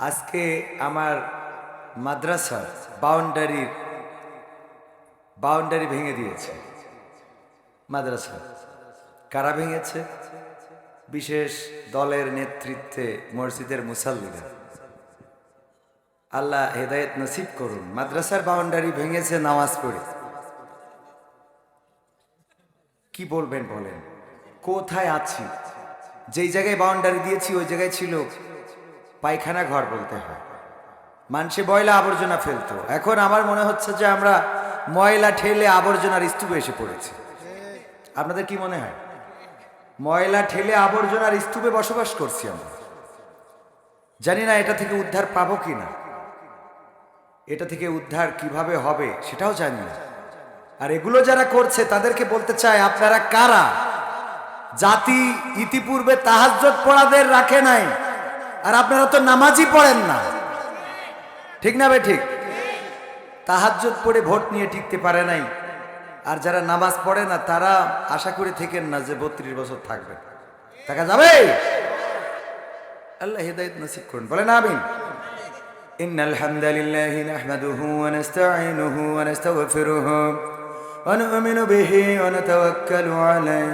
আজকে আমার মাদ্রাসার বাউন্ডারির বাউন্ডারি ভেঙে দিয়েছে। মাদ্রাসা কারা ভেঙেছে? বিশেষ দলের নেতৃত্বে মসজিদের মুসাল্লিরা। আল্লাহ হেদায়েত নসিব করুন, মাদ্রাসার বাউন্ডারি ভেঙেছে, নামাজ পড়ে। কি বলবেন বলেন? কোথায় আছি? যেই জায়গায় বাউন্ডারি দিয়েছি, ওই জায়গায় ছিল পায়খানা ঘর বলতে হয়। মানুষে ময়লা আবর্জনা ফেলতো। এখন আমার মনে হচ্ছে যে আমরা ময়লা ঠেলে আবর্জনার স্তূপে এসে পড়েছি। আপনাদের কি মনে হয়? ময়লা ঠেলে আবর্জনার স্তূপে বসবাস করছি আমরা। জানি না এটা থেকে উদ্ধার পাবো কি না এটা থেকে উদ্ধার কীভাবে হবে সেটাও জানি না। আর এগুলো যারা করছে, তাদেরকে বলতে চাই, আপনারা কারা? জাতি ইতিপূর্বে তাহাজ্জত পড়াদের রাখে নাই। আর আপনারা তো নামাজই পড়েন না ঠিক না বে ঠিক তাহাজ্জত পড়ে ভোট নিয়ে টিকতে পারে নাই আর যারা নামাজ পড়ে না তারা আশা করে থেকেন না যে বত্রিশ বছর থাকবে থাকা যাবে আল্লাহ হেদায়ত নসিব করুন বলেন আমিন إن الحمد لله نحمده ونستعينه ونستغفره ونؤمن به ونتوكل عليه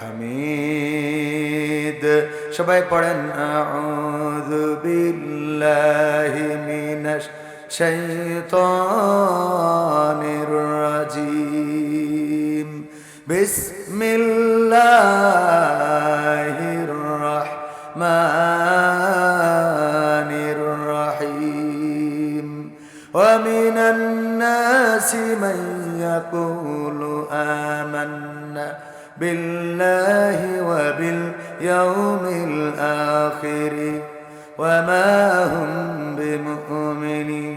হামিদ। সবাই পড়েন, আউযু বিল্লাহি মিনাশ শাইতানির রাজিম। বিসমিল্লাহির রাহমানির রাহিম। ওয়া মিনান নাসি মান ইয়াকুলু আমান্না বিল وباليوم الآخر وما هم بمؤمنين.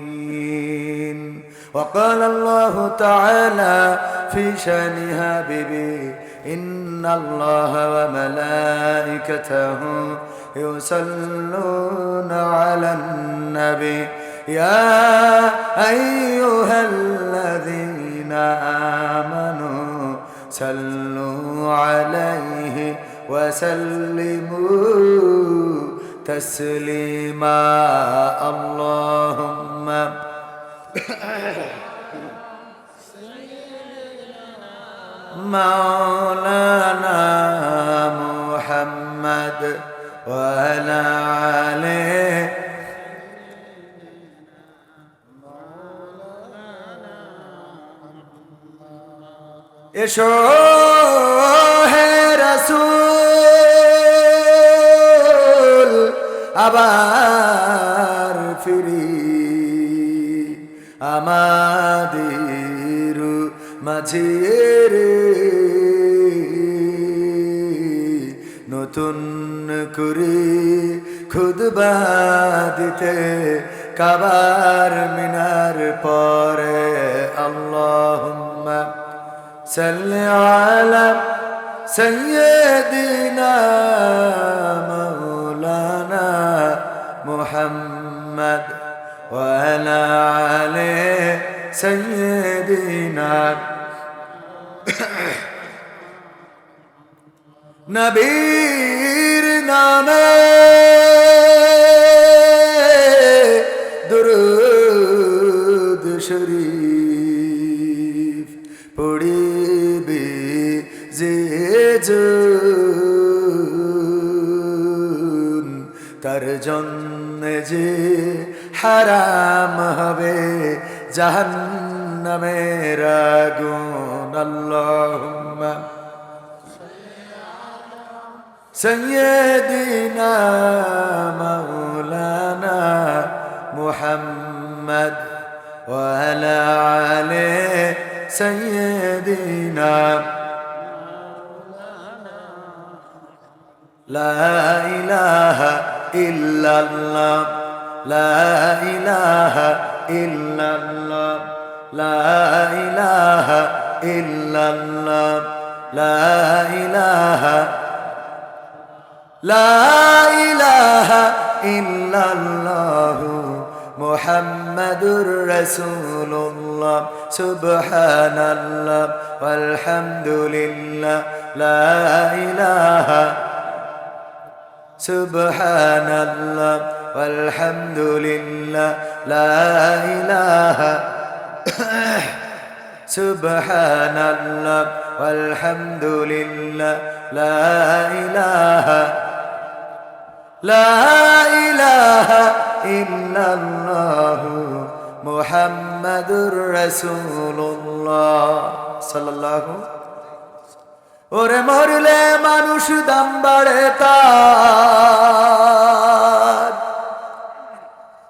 وقال الله تعالى في شأن حبيبي إن الله وملائكته يصلون على النبي. يا أيها الذين آمنوا صلوا عليه وسلموا تسليما اللهم. مولانا محمد وعلى آله. এসো আবার ফিরি আমাদের মাঝে রে নতুন করে খুদবা দিতে কাবার মিনার পরে আল্লাহুম্মা صل على سيدنا مولانا محمد وعلى آله سيدنا নবীর নামে দুরুদ শরীফ পড়িবে যে জন তার জন্য যে হারাম হবে জাহান্ন জাহান্নামের আগুন আল্লাহুম্মা سيدنا مولانا محمد وعلى عليه سيدنا لا إله إلا الله لا إله إلا الله لا إله إلا الله لا إله لا إله إلا الله محمد رسول الله سبحان الله والحمد لله لا إله سبحان الله والحمد لله لا إله سبحان الله والحمد لله لا إله لا إله إلا الله محمد رسول الله صلى الله ওরে মরলে মানুষ দাম বাড়ে তার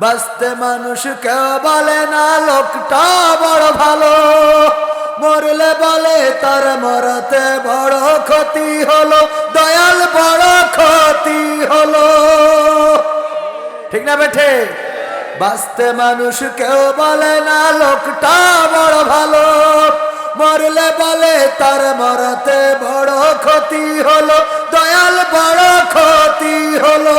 বাঁচতে মানুষ কেউ বলে না, লোকটা বড় ভালো। মরলে বলে তার মরতে বড় ক্ষতি হলো, দয়াল বড় ক্ষতি হলো। ঠিক না বেঠে? বাঁচতে মানুষ কেউ বলে না, লোকটা বড় ভালো। মরলে বলে তার মরতে বড় ক্ষতি হলো, দয়াল বড় ক্ষতি হলো।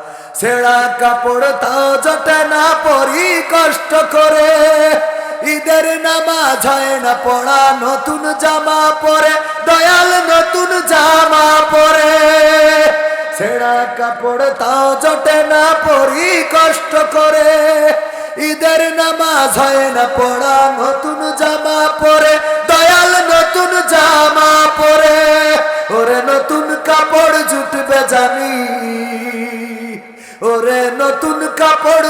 ছেঁড়া কাপড় তাও জটে না পরি কষ্ট করে। ঈদের নামাজ হয় না পড়া, নতুন জামা পরে, দয়াল নতুন জামা পরে। ছেঁড়া কাপড় তাও জটে না পরি কষ্ট করে। ঈদের নামাজ হয় না পড়া, নতুন জামা পরে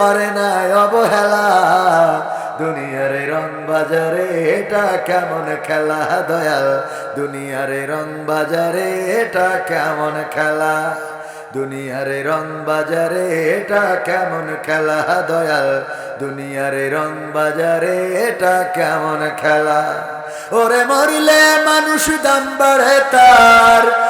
করে না অবহেলা। দুনিয়ার রং বাজারে এটা কেমন খেলা, দয়াল? দুনিয়ার রং বাজারে এটা কেমন খেলা? দুনিয়ারে রং বাজারে এটা কেমন খেলা, দয়াল? দুনিয়ারে রং বাজারে এটা কেমন খেলা? ওরে মরিলে মানুষ দাম বাড়ে তার।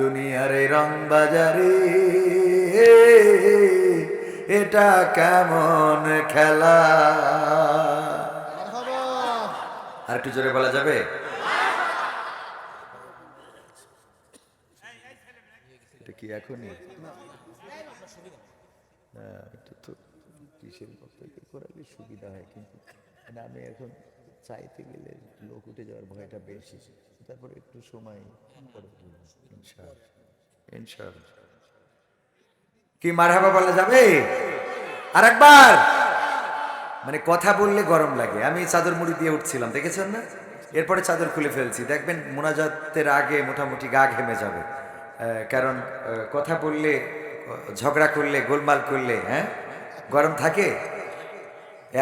দুনিয়ারে রং বাজারে এটা কেমন খেলা? আর একটু জোরে বলা যাবে? এটা কি এখনই? এটা সুবিধা হয় কিন্তু। আমি এখন চাইতে গেলে লোক উঠে যাওয়ার ভয়টা বেশি। তারপরে একটু সময় ইনশাআল্লাহ। ইনশাআল্লাহ। কি মারহাবা বলা যাবে? আর একবার মানে কথা বললে গরম লাগে। আমি চাদর মুড়ি দিয়ে উঠছিলাম দেখেছেন না? এরপরে চাদর খুলে ফেলছি। দেখবেন মোনাজাতের আগে মোটামুটি গা ঘেমে যাবে। কারণ কথা বললে ঝগড়া করলে গোলমাল করলে হ্যাঁ? গরম থাকে?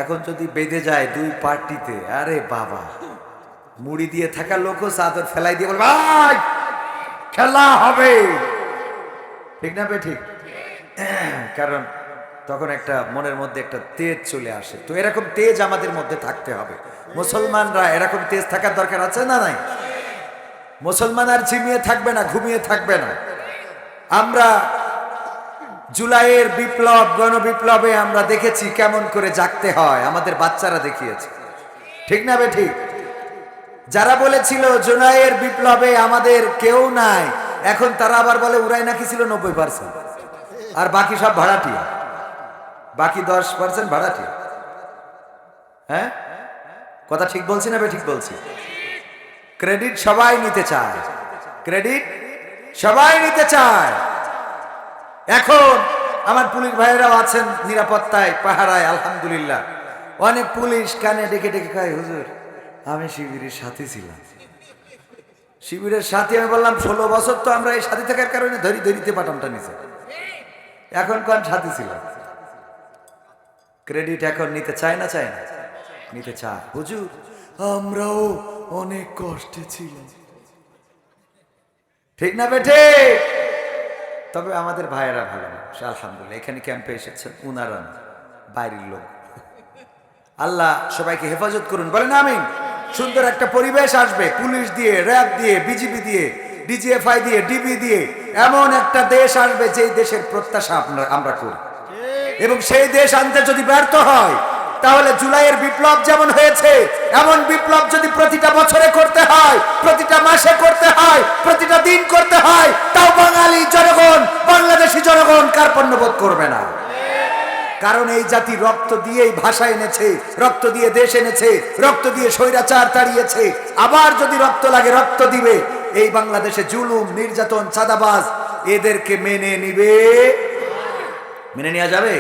এখন যদি বেঁধে যায় দুই পার্টিতে আরে বাবা। মুড়ি দিয়ে থাকা লোকও চাদর ফেলাই দিয়ে বলবে "আয়, খেলা হবে। ঠিক না বে ঠিক? কারণ তখন একটা মনের মধ্যে একটা তেজ চলে আসে। তো এরকম তেজ আমাদের মধ্যে থাকতে হবে। মুসলমানরা এরকম তেজ থাকার দরকার আছে না নাই? মুসলমান আর ঝিমিয়ে থাকবে না ঘুমিয়ে থাকবে না। আমরা জুলাইয়ের বিপ্লব গণবিপ্লবে আমরা দেখেছি কেমন করে জাগতে হয়। আমাদের বাচ্চারা দেখিয়েছে। ঠিক না বে ঠিক? যারা বলেছিল জুলাইয়ের বিপ্লবে আমাদের কেউ নাই, এখন তারা আবার বলে উড়াই নাকি ছিল নব্বই পার্সেন্ট আর বাকি সব ভাড়াটিয়া। বাকি দশ পার্সেন্ট ভাড়াটিয়া। হ্যাঁ? কথা ঠিক বলছি না ঠিক বলছি। ক্রেডিট সবাই নিতে চায়। ক্রেডিট সবাই নিতে চায়। এখন আমার পুলিশ ভাইয়েরাও আছেন নিরাপত্তায়, পাহারায়, আলহামদুলিল্লাহ। অনেক পুলিশ কানে ডেকে ডেকে কয় হুজুর। আমি শিবিরের সাথে ছিলাম। শিবিরের সাথে আমি বললাম, ষোলো বছর তো আমরা এই সাথে থাকার কারণে ধরি, ধরিতে পাঠামটা নিছে। এখন কোন সাথে ছিলাম? ক্রেডিট এখন নিতে চায় না চায় না? নিতে চায়। হুজুর, আমরাও অনেক কষ্টে ছিলাম। ঠিক না বেঠে? তবে আমাদের ভাইয়েরা ভালো মানুষ, আলহামদুলিল্লাহ। এখানে ক্যাম্পে এসেছেন উনারা বাইরের লোক। আল্লাহ সবাইকে হেফাজত করুন। বলেন আমিন। সুন্দর একটা পরিবেশ আসবে। পুলিশ দিয়ে, র্যাব দিয়ে, বিজিবি দিয়ে, ডিজিএফআই দিয়ে, ডিবি দিয়ে, এমন একটা দেশ আসবে যেই দেশের প্রত্যাশা আমরা আমরা করি। এবং সেই দেশ আনতে যদি ব্যর্থ হয়, তাহলে জুলাইয়ের বিপ্লব যেমন হয়েছে, এমন বিপ্লব যদি প্রতিটা বছরে করতে হয়, প্রতিটা মাসে করতে হয়, প্রতিটা দিন করতে হয়, তাও বাঙালি জনগণ, বাংলাদেশি জনগণ কার্পণ্য বোধ করবে না। কারণ এই জাতি রক্ত দিয়েই ভাষা এনেছে, রক্ত দিয়ে দেশ এনেছে, রক্ত দিয়ে স্বৈরাচার তাড়িয়েছে। আবার যদি রক্ত লাগে, রক্ত দিবে। এই বাংলাদেশে জুলুম, নির্যাতন, চাঁদাবাজ, এদেরকে মেনে নিবে। মেনে নেওয়া যাবে?